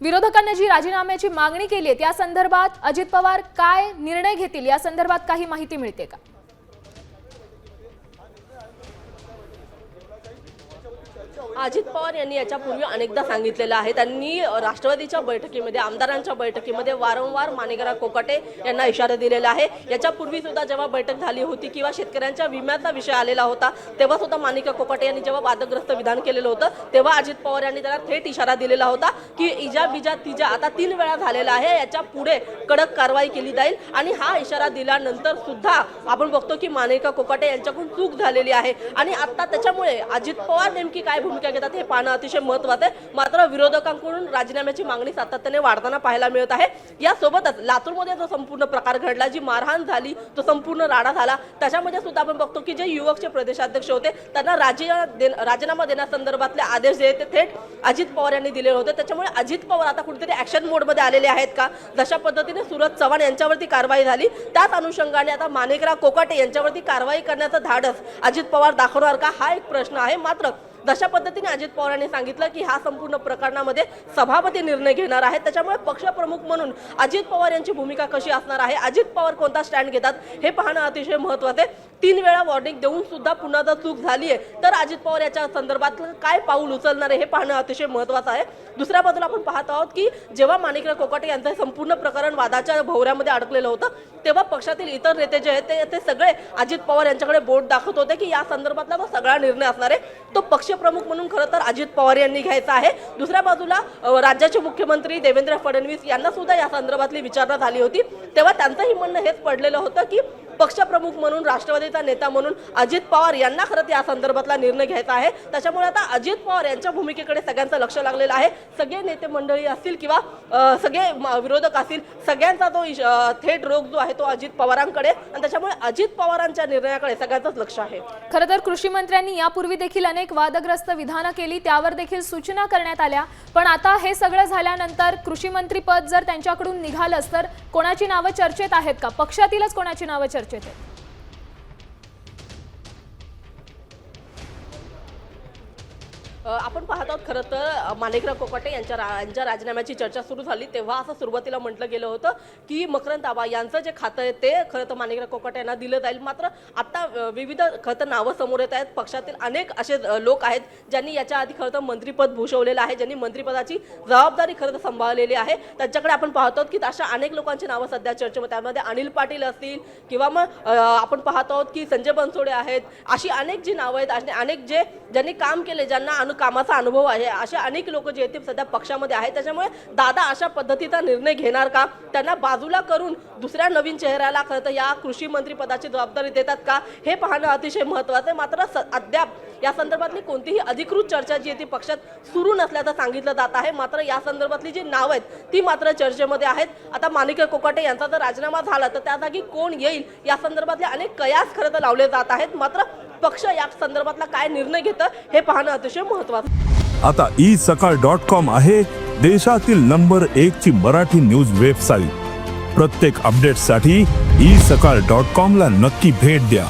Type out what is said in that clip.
विरोधकांनी जी राजीनाम्याची मागणी केली आहे त्या संदर्भात अजित पवार काय निर्णय घेतील? या संदर्भात काही माहिती मिळते का? अजित पवार यांनी याच्यापूर्वी अनेकदा सांगितलेलं आहे. त्यांनी राष्ट्रवादीच्या बैठकीमध्ये आमदारांच्या बैठकीमध्ये वारंवार मानेकरा कोकाटे यांना इशारा दिलेला आहे. याच्यापूर्वी सुद्धा जेव्हा बैठक झाली होती किंवा शेतकऱ्यांच्या विम्याचा विषय आलेला होता तेव्हा सुद्धा मानिका कोकाटे यांनी जेव्हा वादग्रस्त विधान केलेलं होतं तेव्हा अजित पवार यांनी त्याला थेट इशारा दिलेला होता की इजा बिजा तिजा आता तीन वेळा झालेला आहे. याच्यापुढे कडक कारवाई केली जाईल आणि हा इशारा दिल्यानंतर सुद्धा आपण बघतो की मानेका कोकाटे यांच्याकडून चूक झालेली आहे. आणि आता त्याच्यामुळे अजित पवार नेमकी काय भूमिका घेतात हे पाहणं अतिशय महत्वाचं आहे. मात्र विरोधकांकडून राजीनाम्याची मागणी सातत्याने वाढताना पाहायला मिळत आहे. यासोबतच लातूरमध्ये जो संपूर्ण प्रकार घडला जी मारहाण झाली तो संपूर्ण राडा झाला. त्याच्यामध्ये सुद्धा आपण बघतो की जे युवकचे प्रदेशाध्यक्ष होते त्यांना राजीनामा दे राजीनामा देण्यासंदर्भातले आदेश जे ते थेट अजित पवार यांनी दिलेले होते. त्याच्यामुळे अजित पवार आता कुठेतरी ऍक्शन मोडमध्ये आलेले आहेत का? जशा पद्धतीने सुरज चव्हाण यांच्यावरती कारवाई झाली त्याच अनुषंगाने आता माणिकराव कोकाटे यांच्यावरती कारवाई करण्याचं धाडस अजित पवार दाखवणार का? हा एक प्रश्न आहे. मात्र जशा पद्धतीने अजित पवारांनी सांगितलं की ह्या संपूर्ण प्रकरणामध्ये सभापती निर्णय घेणार आहेत त्याच्यामुळे पक्षप्रमुख म्हणून अजित पवार यांची भूमिका कशी असणार आहे? अजित पवार कोणता स्टँड घेतात? हे पाहणं अतिशय महत्त्वाचं आहे. तीन वेळा वॉर्निंग देऊन सुद्धा पुन्हा जर चूक झाली आहे तर अजित पवार याच्या संदर्भात काय पाऊल उचलणार आहे हे पाहणं अतिशय महत्वाचं आहे. दुसऱ्या बाजूला आपण पाहत आहोत की जेव्हा माणिकराव कोकाटे यांचं संपूर्ण प्रकरण वादाच्या भोवऱ्यामध्ये अडकलेलं होतं तेव्हा पक्षातील इतर नेते जे आहेत ते ते सगळे अजित पवार यांच्याकडे बोट दाखवत होते की या संदर्भातला तो सगळा निर्णय असणार आहे. तो पक्षप्रमुख म्हणून खरं तर अजित पवार यांनी घ्यायचा आहे. दुसऱ्या बाजूला राज्याचे मुख्यमंत्री देवेंद्र फडणवीस यांना सुद्धा या संदर्भातली विचारणा झाली होती. तेव्हा त्यांचंही म्हणणं हेच पडलेलं होतं की पक्षप्रमुख म्हणून राष्ट्रवादीचा नेता म्हणून अजित पवार यांना खरंच या संदर्भातला निर्णय घ्यायचा आहे. त्याच्यामुळे आता अजित पवार यांच्या भूमिकेकडे सगळ्यांचं लक्ष लागलेलं आहे. सगळे नेते मंडळी असतील किंवा सगळे विरोधक असतील सगळ्यांचा तो थेट रोग जो आहे तो अजित पवारांकडे आणि त्याच्यामुळे अजित पवारांच्या निर्णयाकडे सगळ्यांचंच लक्ष आहे. खरं तर कृषी मंत्र्यांनी यापूर्वी देखील अनेक वादग्रस्त विधानं केली त्यावर देखील सूचना करण्यात आल्या. पण आता हे सगळं झाल्यानंतर कृषी मंत्री पद जर त्यांच्याकडून निघालंच तर कोणाची नावं चर्चेत आहेत का? पक्षातीलच कोणाची नावं चर्चेत आहेत आपण पाहत आहोत खरं तर माणिकराव कोकाटे यांच्या यांच्या राजीनाम्याची चर्चा सुरू झाली. तेव्हा असं सुरुवातीला म्हटलं गेलं होतं की मकरंद आबा यांचं जे खातं आहे ते खरं तर माणिकराव कोकाटे यांना दिलं जाईल. मात्र आता विविध खरं तर नावं समोर येत आहेत. पक्षातील अनेक असे लोक आहेत ज्यांनी याच्या आधी खरं तर मंत्रीपद भूषवलेलं आहे ज्यांनी मंत्रिपदाची जबाबदारी खरं तर सांभाळलेली आहे. त्यांच्याकडे आपण पाहतो की अशा अनेक लोकांची नावं सध्या चर्चेमध्ये त्यामध्ये अनिल पाटील असतील किंवा मग आपण पाहतो आहोत की संजय बनसोडे आहेत. अशी अनेक जी नावं आहेत अनेक जे ज्यांनी काम केले ज्यांना अनु कामाचा अनुभव आहे. असे अनेक लोक जे आहेत ते सध्या पक्षामध्ये आहेत. त्याच्यामुळे दादा अशा पद्धतीचा निर्णय घेणार का? त्यांना बाजूला करून दुसऱ्या नवीन चेहऱ्याला खरं तर या कृषी मंत्री पदाची जबाबदारी देतात का? हे पाहणं अतिशय महत्त्वाचं आहे. मात्र स- अद्याप या संदर्भातली कोणतीही अधिकृत चर्चा जी आहे ती पक्षात सुरू नसल्याचं सांगितलं जात आहे. मात्र या संदर्भातली जी नावं आहेत ती मात्र चर्चेमध्ये आहेत. आता माणिक कोकाटे यांचा जर राजीनामा झाला तर त्या जागी कोण येईल? या संदर्भातले अनेक कयास खरं तर लावले जात आहेत. मात्र पक्ष या संदर्भातला काय निर्णय घेतं हे पाहणं अतिशय महत्त्वाचं आता ई सकाळ डॉट कॉम आहे देशातील नंबर एक ची मराठी न्यूज वेबसाईट. प्रत्येक अपडेटसाठी ई सकाळ डॉट कॉम ला नक्की भेट द्या.